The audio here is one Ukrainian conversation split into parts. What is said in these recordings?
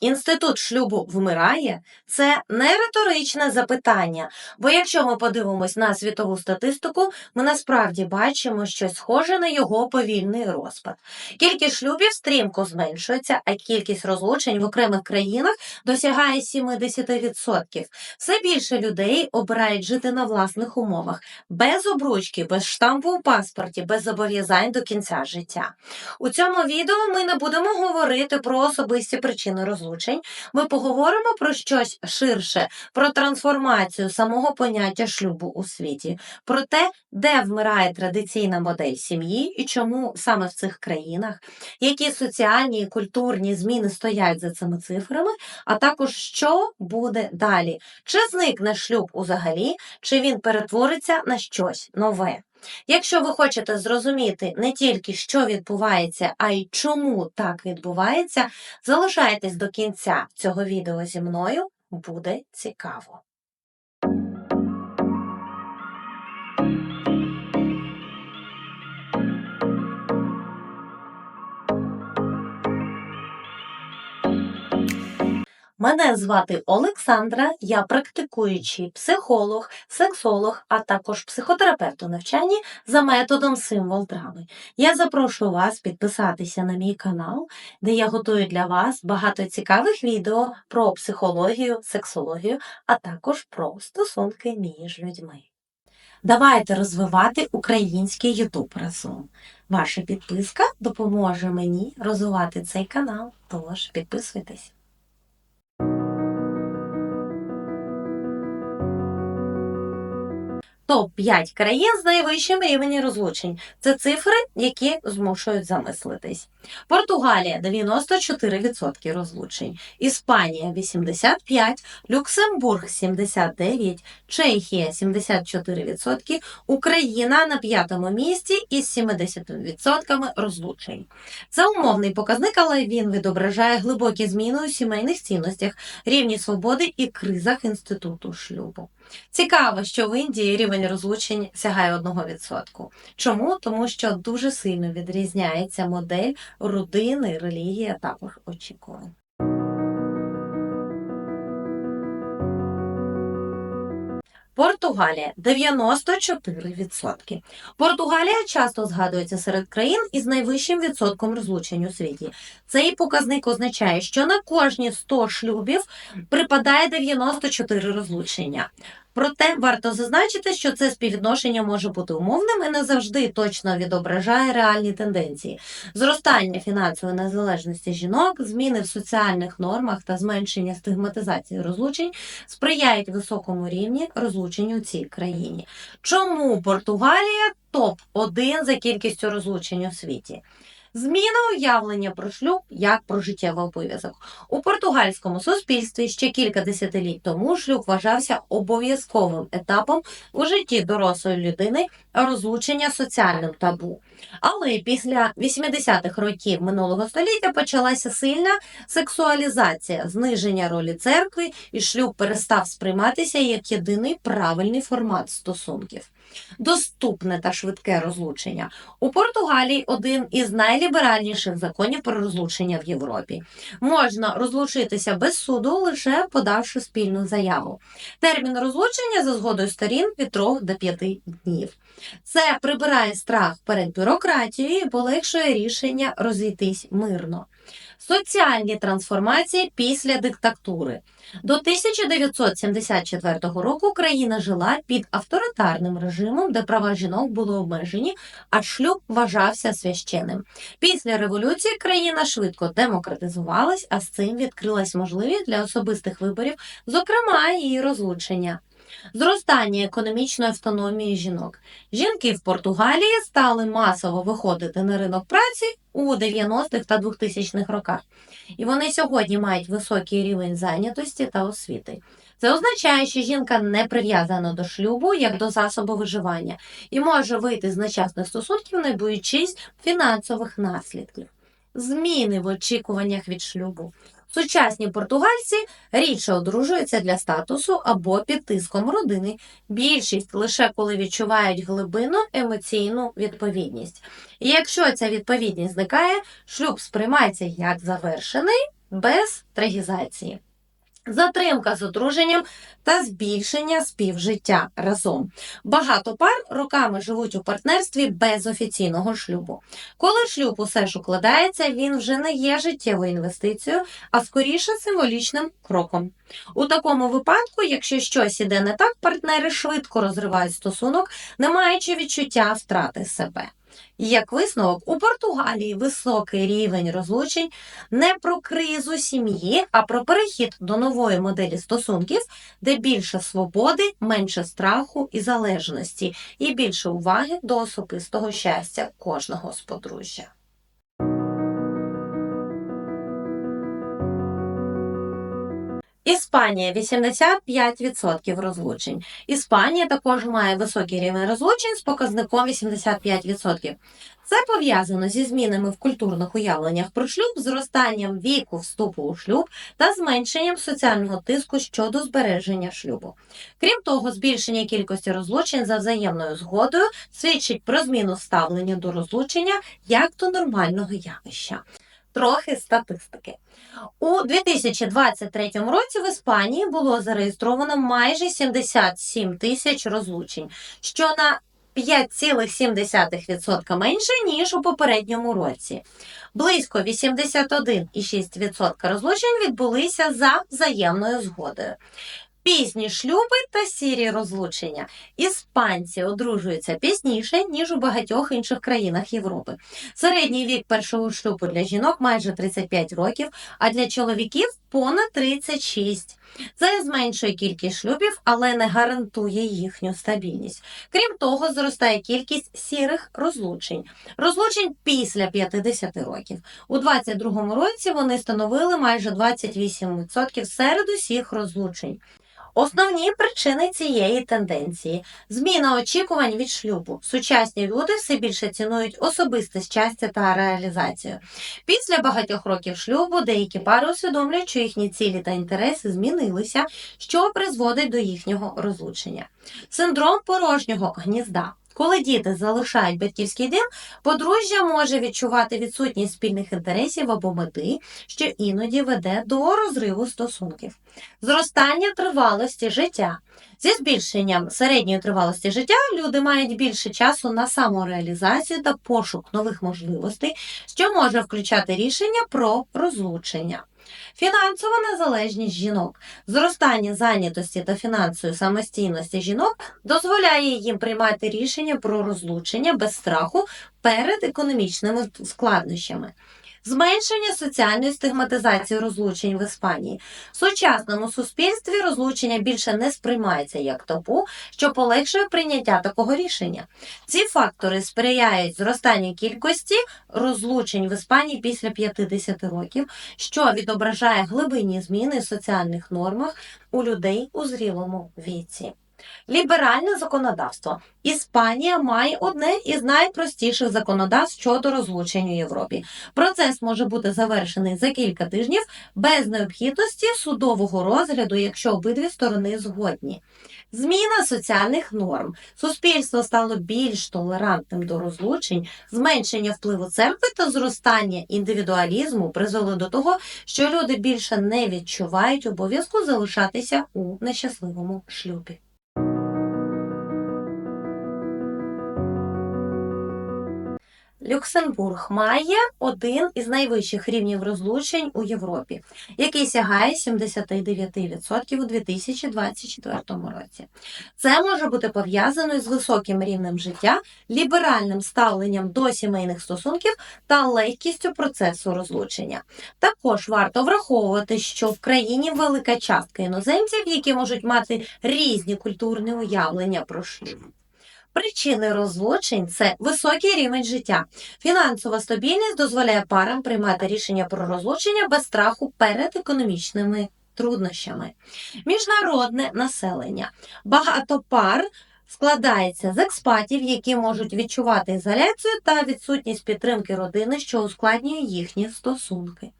Інститут шлюбу вмирає це не риторичне запитання. Бо якщо ми подивимось на світову статистику, ми насправді бачимо щось схоже на його повільний розпад. Кількість шлюбів стрімко зменшується, а кількість розлучень в окремих країнах досягає 70%. Все більше людей обирають жити на власних умовах, без обручки, без штампу у паспорті, без зобов'язань до кінця життя. У цьому відео ми не будемо говорити про особисті причини розлучень. Ми поговоримо про щось ширше, про трансформацію самого поняття шлюбу у світі, про те, де вмирає традиційна модель сім'ї і чому саме в цих країнах, які соціальні і культурні зміни стоять за цими цифрами, а також що буде далі, чи зникне шлюб узагалі, чи він перетвориться на щось нове. Якщо ви хочете зрозуміти не тільки, що відбувається, а й чому так відбувається, залишайтесь до кінця цього відео зі мною, буде цікаво. Мене звати Олександра, я практикуючий психолог, сексолог, а також психотерапевт у навчанні за методом символ драми. Я запрошую вас підписатися на мій канал, де я готую для вас багато цікавих відео про психологію, сексологію, а також про стосунки між людьми. Давайте розвивати український Ютуб разом. Ваша підписка допоможе мені розвивати цей канал, тож підписуйтесь. Топ-5 країн з найвищим рівнем розлучень. Це цифри, які змушують замислитись. Португалія 94% розлучень, Іспанія 85%, Люксембург 79%, Чехія 74%, Україна на п'ятому місці із 70% розлучень. Це умовний показник, але він відображає глибокі зміни у сімейних цінностях, рівні свободи і кризах інституту шлюбу. Цікаво, що в Індії рівень розлучень сягає 1%. Чому? Тому що дуже сильно відрізняється модель родини, релігія та очікувань. Португалія 94%. Португалія часто згадується серед країн із найвищим відсотком розлучень у світі. Цей показник означає, що на кожні 100 шлюбів припадає 94 розлучення. Проте варто зазначити, що це співвідношення може бути умовним і не завжди точно відображає реальні тенденції. Зростання фінансової незалежності жінок, зміни в соціальних нормах та зменшення стигматизації розлучень сприяють високому рівні розлучень у цій країні. Чому Португалія топ 1 за кількістю розлучень у світі? Зміна уявлення про шлюб як про життєвий обов'язок у португальському суспільстві ще кілька десятиліть тому шлюб вважався обов'язковим етапом у житті дорослої людини, розлучення соціальним табу. Але після 80-х років минулого століття почалася сильна сексуалізація, зниження ролі церкви, і шлюб перестав сприйматися як єдиний правильний формат стосунків. Доступне та швидке розлучення у Португалії один із найліберальніших законів про розлучення в Європі. Можна розлучитися без суду, лише подавши спільну заяву. Термін розлучення за згодою сторін від 3 до 5 днів. Це прибирає страх перед бюрократією і полегшує рішення розійтись мирно. Соціальні трансформації після диктатури. До 1974 року країна жила під авторитарним режимом, де права жінок були обмежені, а шлюб вважався священним. Після революції країна швидко демократизувалась, а з цим відкрилась можливість для особистих виборів, зокрема її розлучення. Зростання економічної автономії жінок. Жінки в Португалії стали масово виходити на ринок праці у 90-х та 2000-х роках, і вони сьогодні мають високий рівень зайнятості та освіти. Це означає, що жінка не прив'язана до шлюбу як до засобу виживання і може вийти з нещасних стосунків, не боючись фінансових наслідків. Зміни в очікуваннях від шлюбу. Сучасні португальці рідше одружуються для статусу або під тиском родини. Більшість лише коли відчувають глибину емоційну відповідність. І якщо ця відповідність зникає, шлюб сприймається як завершений без трагізації. Затримка з одруженням та збільшення співжиття разом. Багато пар роками живуть у партнерстві без офіційного шлюбу. Коли шлюб усе ж укладається, він вже не є життєвою інвестицією, а скоріше символічним кроком. У такому випадку, якщо щось іде не так, партнери швидко розривають стосунок, не маючи відчуття втрати себе. Як висновок, у Португалії високий рівень розлучень не про кризу сім'ї, а про перехід до нової моделі стосунків, де більше свободи, менше страху і залежності, і більше уваги до особистого щастя кожного з подружжя. Іспанія 85% розлучень. Іспанія також має високий рівень розлучень з показником 85%. Це пов'язано зі змінами в культурних уявленнях про шлюб, зростанням віку вступу у шлюб та зменшенням соціального тиску щодо збереження шлюбу. Крім того, збільшення кількості розлучень за взаємною згодою свідчить про зміну ставлення до розлучення як до нормального явища. Трохи статистики. У 2023 році в Іспанії було зареєстровано майже 77 тисяч розлучень, що на 5,7% менше, ніж у попередньому році. Близько 81,6% розлучень відбулися за взаємною згодою. Пізні шлюби та сірі розлучення. Іспанці одружуються пізніше, ніж у багатьох інших країнах Європи. Середній вік першого шлюбу для жінок майже 35 років, а для чоловіків понад 36. Це зменшує кількість шлюбів, але не гарантує їхню стабільність. Крім того, зростає кількість сірих розлучень. Розлучень після 50 років. У 2022 році вони становили майже 28% серед усіх розлучень. Основні причини цієї тенденції зміна очікувань від шлюбу. Сучасні люди все більше цінують особисте щастя та реалізацію. Після багатьох років шлюбу деякі пари усвідомлюють, що їхні цілі та інтереси змінилися, що призводить до їхнього розлучення. Синдром порожнього гнізда. Коли діти залишають батьківський дім, подружжя може відчувати відсутність спільних інтересів або мети, що іноді веде до розриву стосунків. Зростання тривалості життя. Зі збільшенням середньої тривалості життя люди мають більше часу на самореалізацію та пошук нових можливостей, що може включати рішення про розлучення. Фінансова незалежність жінок, зростання зайнятості та фінансової самостійності жінок дозволяє їм приймати рішення про розлучення без страху перед економічними складнощами. Зменшення соціальної стигматизації розлучень в Іспанії. В сучасному суспільстві розлучення більше не сприймається як табу, що полегшує прийняття такого рішення. Ці фактори сприяють зростанню кількості розлучень в Іспанії після 50 років, що відображає глибинні зміни в соціальних нормах у людей у зрілому віці. Ліберальне законодавство. Іспанія має одне із найпростіших законодавств щодо розлучень у Європі. Процес може бути завершений за кілька тижнів без необхідності судового розгляду, якщо обидві сторони згодні. Зміна соціальних норм. Суспільство стало більш толерантним до розлучень, зменшення впливу церкви та зростання індивідуалізму призвело до того, що люди більше не відчувають обов'язку залишатися у нещасливому шлюбі. Люксембург має один із найвищих рівнів розлучень у Європі, який сягає 79% у 2024 році. Це може бути пов'язано з високим рівнем життя, ліберальним ставленням до сімейних стосунків та легкістю процесу розлучення. Також варто враховувати, що в країні велика частка іноземців, які можуть мати різні культурні уявлення про шлюб. Причини розлучень це високий рівень життя. Фінансова стабільність дозволяє парам приймати рішення про розлучення без страху перед економічними труднощами. Міжнародне населення. Багато пар складається з експатів, які можуть відчувати ізоляцію та відсутність підтримки родини, що ускладнює їхні стосунки.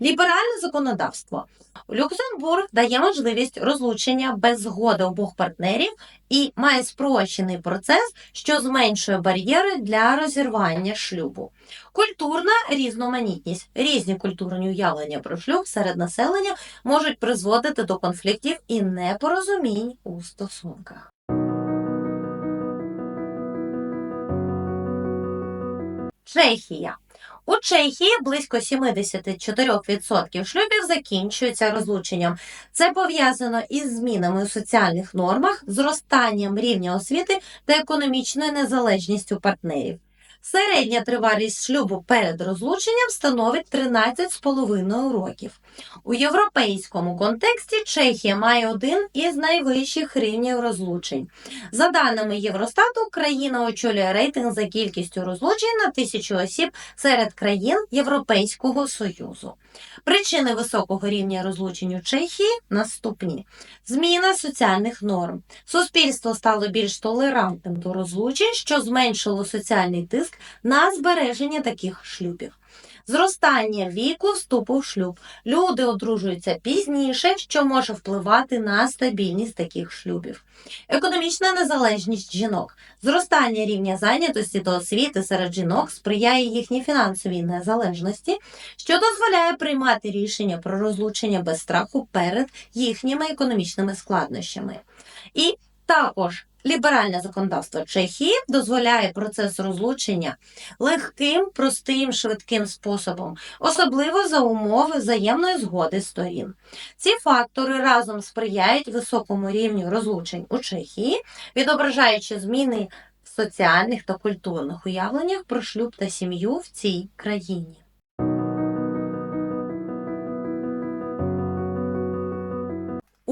Ліберальне законодавство. Люксембург дає можливість розлучення без згоди обох партнерів і має спрощений процес, що зменшує бар'єри для розірвання шлюбу. Культурна різноманітність. Різні культурні уявлення про шлюб серед населення можуть призводити до конфліктів і непорозумінь у стосунках. Чехія. У Чехії близько 74% шлюбів закінчуються розлученням. Це пов'язано із змінами у соціальних нормах, зростанням рівня освіти та економічною незалежністю партнерів. Середня тривалість шлюбу перед розлученням становить 13,5 років. У європейському контексті Чехія має один із найвищих рівнів розлучень. За даними Євростату, країна очолює рейтинг за кількістю розлучень на тисячу осіб серед країн Європейського Союзу. Причини високого рівня розлучень у Чехії наступні: зміна соціальних норм. Суспільство стало більш толерантним до розлучень, що зменшило соціальний тиск на збереження таких шлюбів. Зростання віку вступу в шлюб. Люди одружуються пізніше, що може впливати на стабільність таких шлюбів. Економічна незалежність жінок. Зростання рівня зайнятості та освіти серед жінок сприяє їхній фінансовій незалежності, що дозволяє приймати рішення про розлучення без страху перед їхніми економічними складнощами. І також ліберальне законодавство Чехії дозволяє процес розлучення легким, простим, швидким способом, особливо за умови взаємної згоди сторін. Ці фактори разом сприяють високому рівню розлучень у Чехії, відображаючи зміни в соціальних та культурних уявленнях про шлюб та сім'ю в цій країні.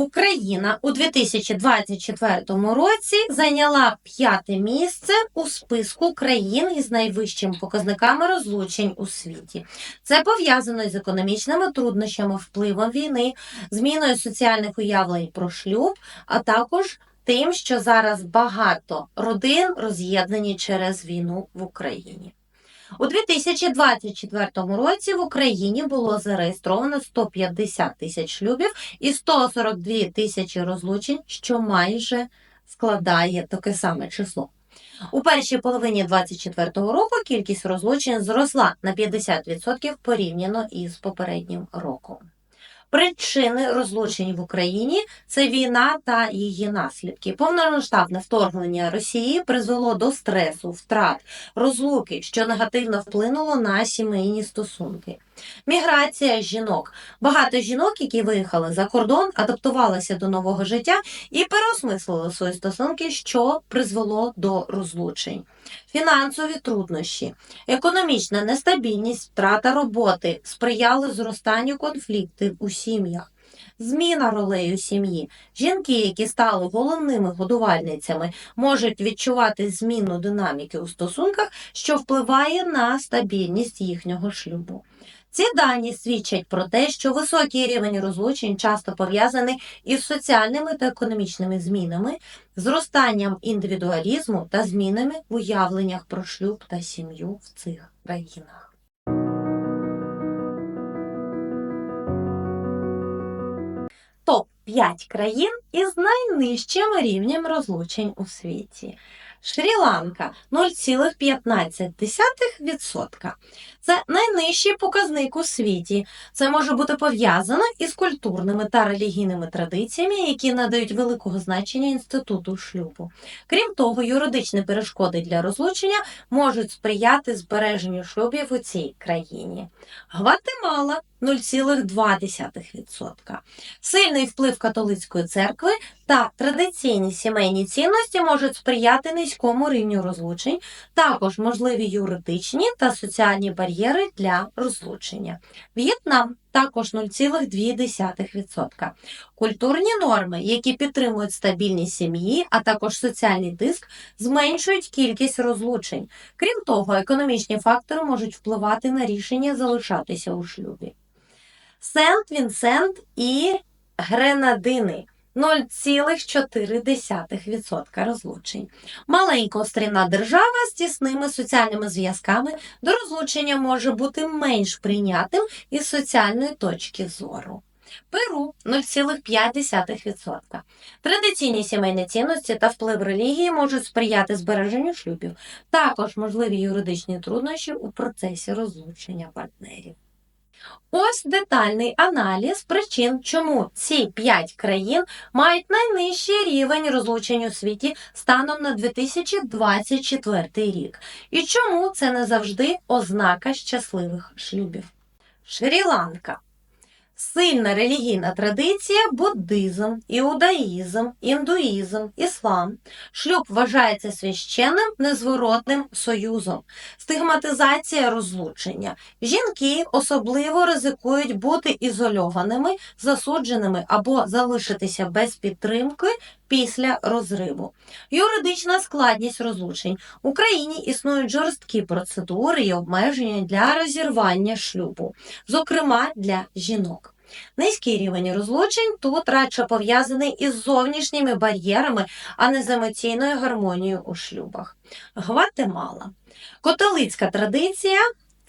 Україна у 2024 році зайняла п'яте місце у списку країн із найвищими показниками розлучень у світі. Це пов'язано із економічними труднощами, впливом війни, зміною соціальних уявлень про шлюб, а також тим, що зараз багато родин роз'єднані через війну в Україні. У 2024 році в Україні було зареєстровано 150 тисяч шлюбів і 142 тисячі розлучень, що майже складає таке саме число. У першій половині 2024 року кількість розлучень зросла на 50% порівняно із попереднім роком. Причини розлучень в Україні це війна та її наслідки. Повномасштабне вторгнення Росії призвело до стресу, втрат, розлуки, що негативно вплинуло на сімейні стосунки. Міграція жінок. Багато жінок, які виїхали за кордон, адаптувалися до нового життя і переосмислили свої стосунки, що призвело до розлучень. Фінансові труднощі, економічна нестабільність, втрата роботи сприяли зростанню конфліктів у сім'ях. Зміна ролей у сім'ї. Жінки, які стали головними годувальницями, можуть відчувати зміну динаміки у стосунках, що впливає на стабільність їхнього шлюбу. Ці дані свідчать про те, що високий рівень розлучень часто пов'язаний із соціальними та економічними змінами, зростанням індивідуалізму та змінами в уявленнях про шлюб та сім'ю в цих країнах. Топ 5 країн із найнижчим рівнем розлучень у світі. Шрі-Ланка 0,15%. Це найнижчий показник у світі. Це може бути пов'язано із культурними та релігійними традиціями, які надають великого значення інституту шлюбу. Крім того, юридичні перешкоди для розлучення можуть сприяти збереженню шлюбів у цій країні. Гватемала 0,2%. Сильний вплив католицької церкви та традиційні сімейні цінності можуть сприяти низькому рівню розлучень, також можливі юридичні та соціальні бар'єри для розлучення. В'єтнам також 0,2%. Культурні норми, які підтримують стабільність сім'ї, а також соціальний тиск, зменшують кількість розлучень. Крім того, економічні фактори можуть впливати на рішення залишатися у шлюбі. Сент-Вінсент і Гренадини 0,4% розлучень. Маленька острівна держава з тісними соціальними зв'язками до розлучення може бути менш прийнятим із соціальної точки зору. Перу 0,5%. Традиційні сімейні цінності та вплив релігії можуть сприяти збереженню шлюбів. Також можливі юридичні труднощі у процесі розлучення партнерів. Ось детальний аналіз причин, чому ці п'ять країн мають найнижчий рівень розлучень у світі станом на 2024 рік. І чому це не завжди ознака щасливих шлюбів. Шрі-Ланка. Сильна релігійна традиція буддизм, іудаїзм, індуїзм, іслам. Шлюб вважається священним незворотним союзом. Стигматизація розлучення. Жінки особливо ризикують бути ізольованими, засудженими або залишитися без підтримки після розриву. Юридична складність розлучень. В Україні існують жорсткі процедури і обмеження для розірвання шлюбу, зокрема для жінок. Низький рівень розлучень тут радше пов'язаний із зовнішніми бар'єрами, а не з емоційною гармонією у шлюбах. Гватемала. Католицька традиція.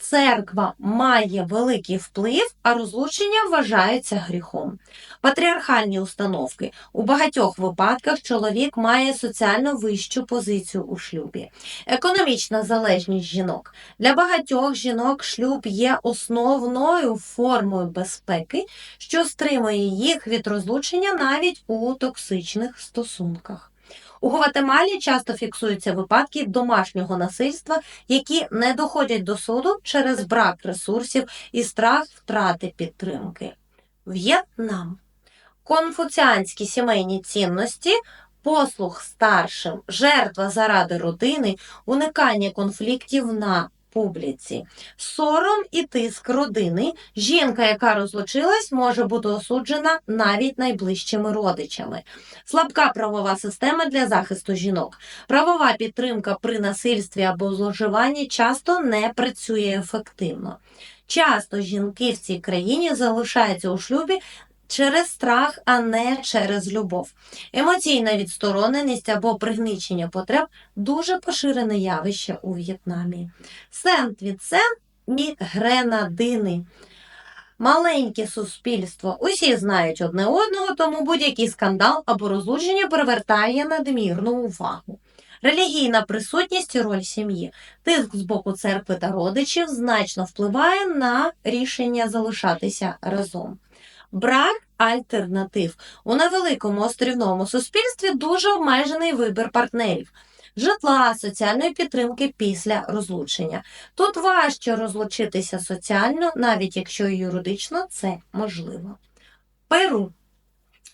Церква має великий вплив, а розлучення вважається гріхом. Патріархальні установки. У багатьох випадках чоловік має соціально вищу позицію у шлюбі. Економічна залежність жінок. Для багатьох жінок шлюб є основною формою безпеки, що стримує їх від розлучення навіть у токсичних стосунках. У Гватемалі часто фіксуються випадки домашнього насильства, які не доходять до суду через брак ресурсів і страх втрати підтримки. В'єтнам. Конфуціанські сімейні цінності, послуг старшим, жертва заради родини, уникання конфліктів на публіці, сором і тиск родини. Жінка, яка розлучилась, може бути осуджена навіть найближчими родичами. Слабка правова система для захисту жінок. Правова підтримка при насильстві або зловживанні часто не працює ефективно. Часто жінки в цій країні залишаються у шлюбі через страх, а не через любов. Емоційна відстороненість або пригничення потреб дуже поширене явище у В'єтнамі. Сент-Віцен і Гренадини. Маленьке суспільство. Усі знають одне одного, тому будь-який скандал або розлучення привертає надмірну увагу. Релігійна присутність і роль сім'ї. Тиск з боку церкви та родичів значно впливає на рішення залишатися разом. Брак альтернатив. У невеликому острівному суспільстві дуже обмежений вибір партнерів. Житла, соціальної підтримки після розлучення. Тут важче розлучитися соціально, навіть якщо юридично це можливо. Перу.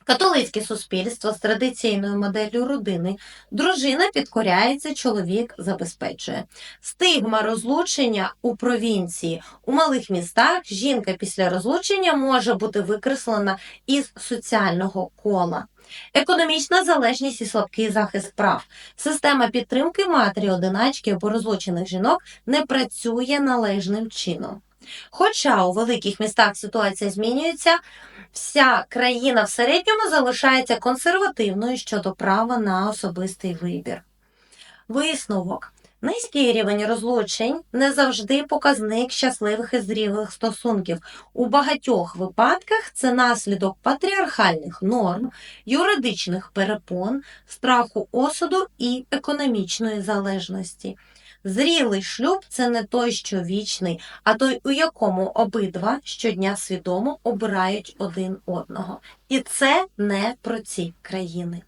Католицьке суспільство з традиційною моделлю родини. Дружина підкоряється, чоловік забезпечує. Стигма розлучення у провінції. У малих містах жінка після розлучення може бути викреслена із соціального кола. Економічна залежність і слабкий захист прав. Система підтримки матері, одиначки або розлучених жінок не працює належним чином. Хоча у великих містах ситуація змінюється, вся країна в середньому залишається консервативною щодо права на особистий вибір. Висновок. Низький рівень розлучень не завжди показник щасливих і зрілих стосунків. У багатьох випадках це наслідок патріархальних норм, юридичних перепон, страху осуду і економічної залежності. Зрілий шлюб це не той, що вічний, а той, у якому обидва щодня свідомо обирають один одного. І це не про ці країни.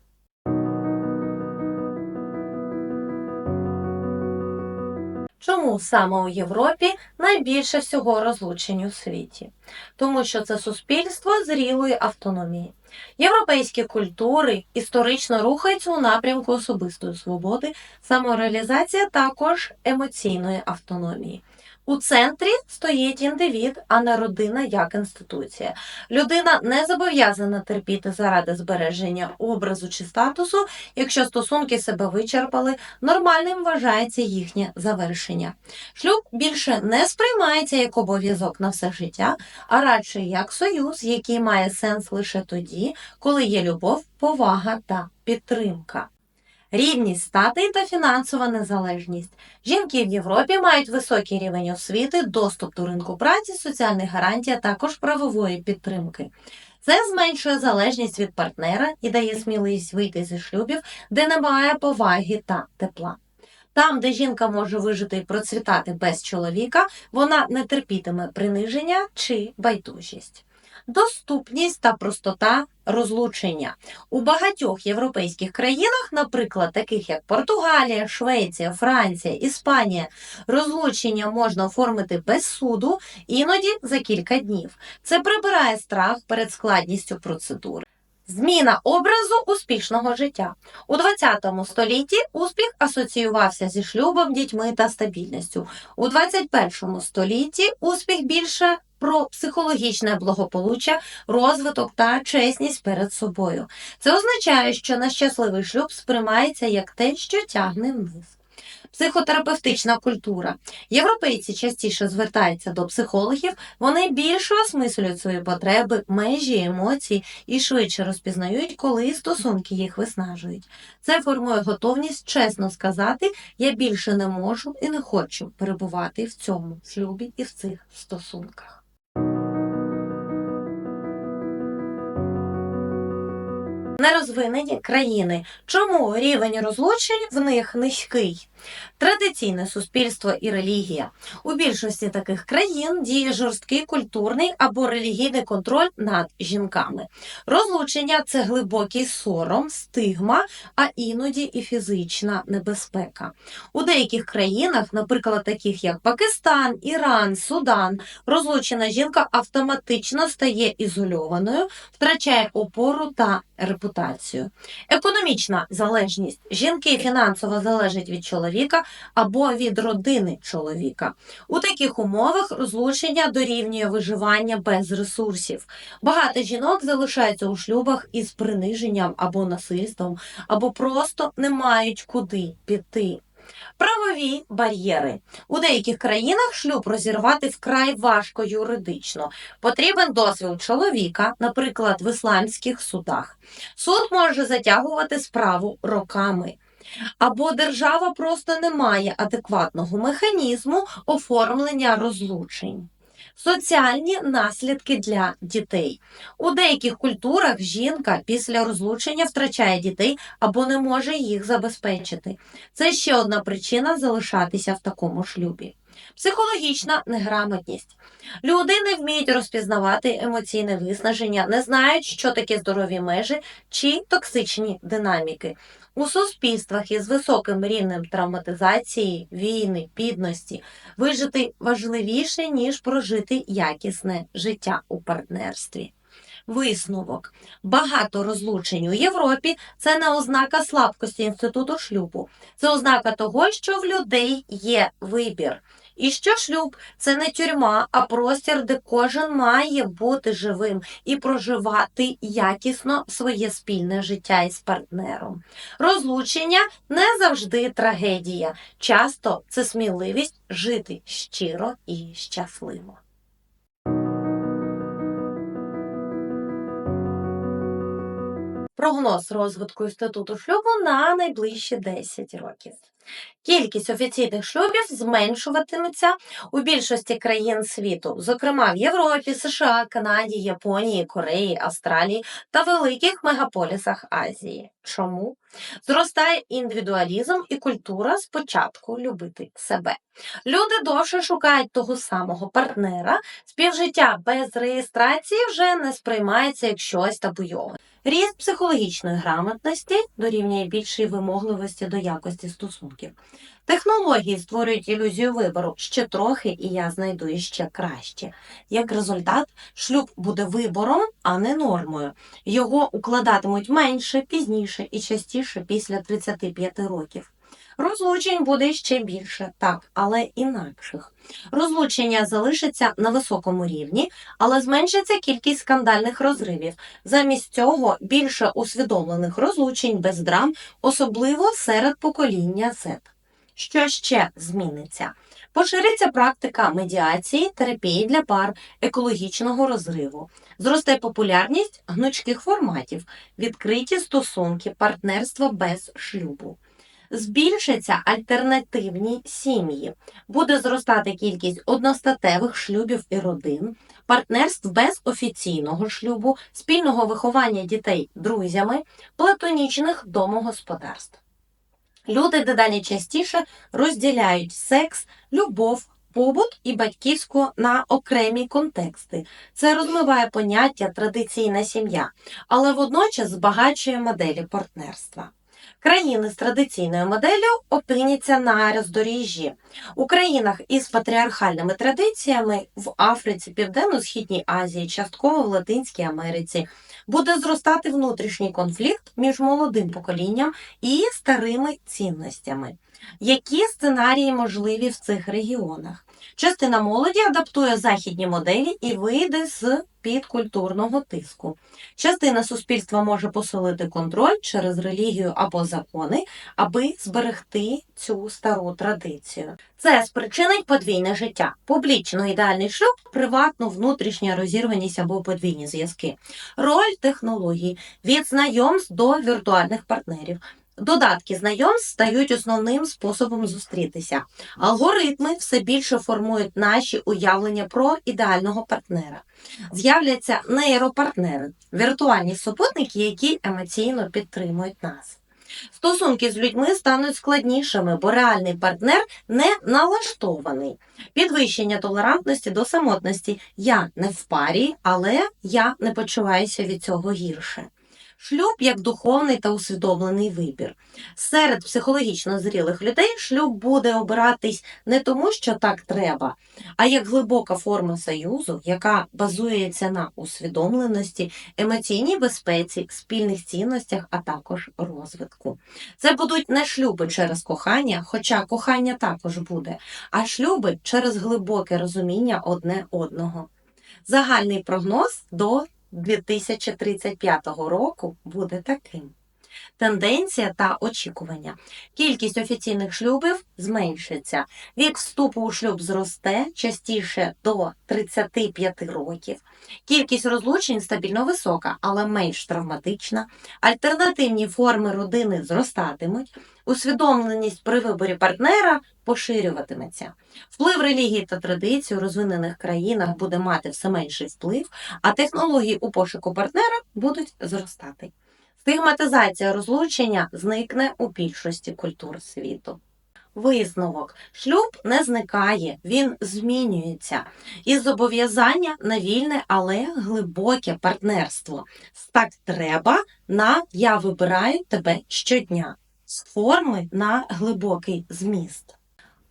Чому саме у Європі найбільше всього розлучень у світі? Тому що це суспільство зрілої автономії. Європейські культури історично рухаються у напрямку особистої свободи, самореалізація також емоційної автономії. У центрі стоїть індивід, а не родина як інституція. Людина не зобов'язана терпіти заради збереження образу чи статусу, якщо стосунки себе вичерпали, нормальним вважається їхнє завершення. Шлюб більше не сприймається як обов'язок на все життя, а радше як союз, який має сенс лише тоді, коли є любов, повага та підтримка. Рівність статей та фінансова незалежність. Жінки в Європі мають високий рівень освіти, доступ до ринку праці, соціальних гарантій, а також правової підтримки. Це зменшує залежність від партнера і дає сміливість вийти зі шлюбів, де немає поваги та тепла. Там, де жінка може вижити і процвітати без чоловіка, вона не терпітиме приниження чи байдужість. Доступність та простота розлучення у багатьох європейських країнах, наприклад, таких як Португалія, Швеція, Франція, Іспанія, розлучення можна оформити без суду, іноді за кілька днів. Це прибирає страх перед складністю процедури. Зміна образу успішного життя у 20 столітті успіх асоціювався зі шлюбом, дітьми та стабільністю. У 21 столітті успіх більше про психологічне благополуччя, розвиток та чесність перед собою. Це означає, що нещасливий шлюб сприймається як те, що тягне вниз. Психотерапевтична культура. Європейці частіше звертаються до психологів, вони більше осмислюють свої потреби, межі, емоції і швидше розпізнають, коли стосунки їх виснажують. Це формує готовність чесно сказати: я більше не можу і не хочу перебувати в цьому шлюбі і в цих стосунках. Нерозвинені країни. Чому рівень розлучень в них низький? Традиційне суспільство і релігія. У більшості таких країн діє жорсткий культурний або релігійний контроль над жінками. Розлучення це глибокий сором, стигма, а іноді і фізична небезпека. У деяких країнах, наприклад, таких як Пакистан, Іран, Судан, розлучена жінка автоматично стає ізольованою, втрачає опору та репутацію. Економічна залежність. Жінки фінансово залежать від чоловіка або від родини чоловіка. У таких умовах розлучення дорівнює виживання без ресурсів. Багато жінок залишаються у шлюбах із приниженням або насильством, або просто не мають куди піти. Правові бар'єри у деяких країнах шлюб розірвати вкрай важко юридично. Потрібен дозвіл чоловіка, наприклад, в ісламських судах. Суд може затягувати справу роками. Або держава просто не має адекватного механізму оформлення розлучень. Соціальні наслідки для дітей. У деяких культурах жінка після розлучення втрачає дітей або не може їх забезпечити. Це ще одна причина залишатися в такому шлюбі. Психологічна неграмотність. Люди не вміють розпізнавати емоційне виснаження, не знають, що таке здорові межі чи токсичні динаміки. У суспільствах із високим рівнем травматизації, війни, бідності вижити важливіше, ніж прожити якісне життя у партнерстві. Висновок. Багато розлучень у Європі це не ознака слабкості інституту шлюбу. Це ознака того, що в людей є вибір. І що шлюб це не тюрма, а простір, де кожен має бути живим і проживати якісно своє спільне життя із партнером. Розлучення не завжди трагедія. Часто це сміливість жити щиро і щасливо. Прогноз розвитку інституту шлюбу на найближчі 10 років. Кількість офіційних шлюбів зменшуватиметься у більшості країн світу, зокрема в Європі, США, Канаді, Японії, Кореї, Австралії та великих мегаполісах Азії. Чому? Зростає індивідуалізм і культура спочатку любити себе. Люди довше шукають того самого партнера, співжиття без реєстрації вже не сприймається як щось табуйове. Ріст психологічної грамотності дорівнює більшої вимогливості до якості стосунків. Технології створюють ілюзію вибору ще трохи, і я знайду іще краще. Як результат, шлюб буде вибором, а не нормою. Його укладатимуть менше, пізніше і частіше після 35 років. Розлучень буде ще більше, так, але інакших. Розлучення залишиться на високому рівні, але зменшиться кількість скандальних розривів. Замість цього більше усвідомлених розлучень без драм, особливо серед покоління Z. Що ще зміниться? Пошириться практика медіації, терапії для пар, екологічного розриву. Зросте популярність гнучких форматів, відкриті стосунки, партнерства без шлюбу. Збільшаться альтернативні сім'ї, буде зростати кількість одностатевих шлюбів і родин, партнерств без офіційного шлюбу, спільного виховання дітей друзями, платонічних домогосподарств. Люди дедалі частіше розділяють секс, любов, побут і батьківську на окремі контексти. Це розмиває поняття традиційна сім'я, але водночас збагачує моделі партнерства. Країни з традиційною моделлю опиняться на роздоріжжі. У країнах із патріархальними традиціями в Африці, Південно-Східній Азії, частково в Латинській Америці буде зростати внутрішній конфлікт між молодим поколінням і старими цінностями. Які сценарії можливі в цих регіонах? Частина молоді адаптує західні моделі і вийде з підкультурного тиску. Частина суспільства може посилити контроль через релігію або закони, аби зберегти цю стару традицію. Це спричинить подвійне життя, публічно ідеальний шлюб, приватну внутрішня розірваність або подвійні зв'язки, роль технологій від знайомств до віртуальних партнерів. Додатки знайомств стають основним способом зустрітися. Алгоритми все більше формують наші уявлення про ідеального партнера. З'являться нейропартнери, віртуальні супутники, які емоційно підтримують нас. Стосунки з людьми стануть складнішими, бо реальний партнер не налаштований. Підвищення толерантності до самотності. Я не в парі, але я не почуваюся від цього гірше. Шлюб як духовний та усвідомлений вибір. Серед психологічно зрілих людей шлюб буде обиратись не тому, що так треба, а як глибока форма союзу, яка базується на усвідомленості, емоційній безпеці, спільних цінностях, а також розвитку. Це будуть не шлюби через кохання, хоча кохання також буде, а шлюби через глибоке розуміння одне одного. Загальний прогноз до 2035 року буде таким. Тенденція та очікування. Кількість офіційних шлюбів зменшиться. Вік вступу у шлюб зросте частіше до 35 років. Кількість розлучень стабільно висока, але менш травматична. Альтернативні форми родини зростатимуть. Усвідомленість при виборі партнера поширюватиметься. Вплив релігії та традицій у розвинених країнах буде мати все менший вплив, а технології у пошуку партнера будуть зростати. Стигматизація розлучення зникне у більшості культур світу. Висновок. Шлюб не зникає, він змінюється. Із зобов'язання на вільне, але глибоке партнерство. Так треба на я вибираю тебе щодня. З форми на глибокий зміст.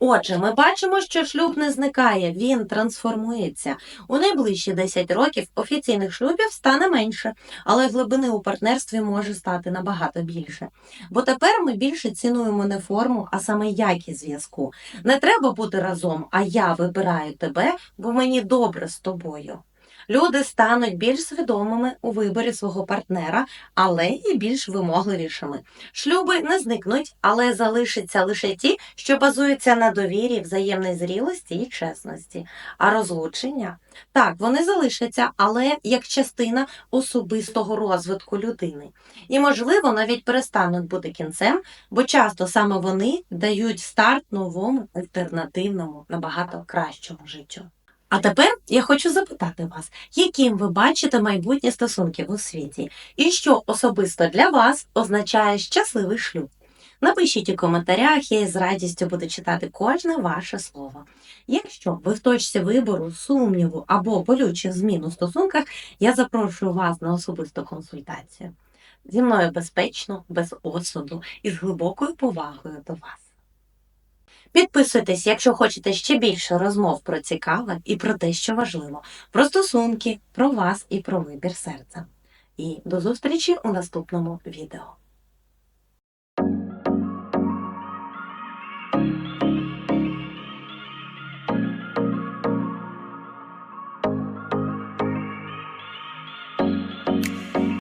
Отже, ми бачимо, що шлюб не зникає, він трансформується. У найближчі 10 років офіційних шлюбів стане менше, але глибини у партнерстві може стати набагато більше. Бо тепер ми більше цінуємо не форму, а саме якість зв'язку. Не треба бути разом, а я вибираю тебе, бо мені добре з тобою. Люди стануть більш свідомими у виборі свого партнера, але і більш вимогливішими. Шлюби не зникнуть, але залишаться лише ті, що базуються на довірі, взаємній зрілості і чесності. А розлучення так, вони залишаться, але як частина особистого розвитку людини. І, можливо, навіть перестануть бути кінцем, бо часто саме вони дають старт новому альтернативному, набагато кращому життю. А тепер я хочу запитати вас, яким ви бачите майбутні стосунки у світі, і що особисто для вас означає щасливий шлюб? Напишіть у коментарях, я із радістю буду читати кожне ваше слово. Якщо ви в точці вибору, сумніву або болючих змін у стосунках, я запрошую вас на особисту консультацію. Зі мною безпечно, без осуду і з глибокою повагою до вас. Підписуйтесь, якщо хочете ще більше розмов про цікаве і про те, що важливо, про стосунки, про вас і про вибір серця. І до зустрічі у наступному відео.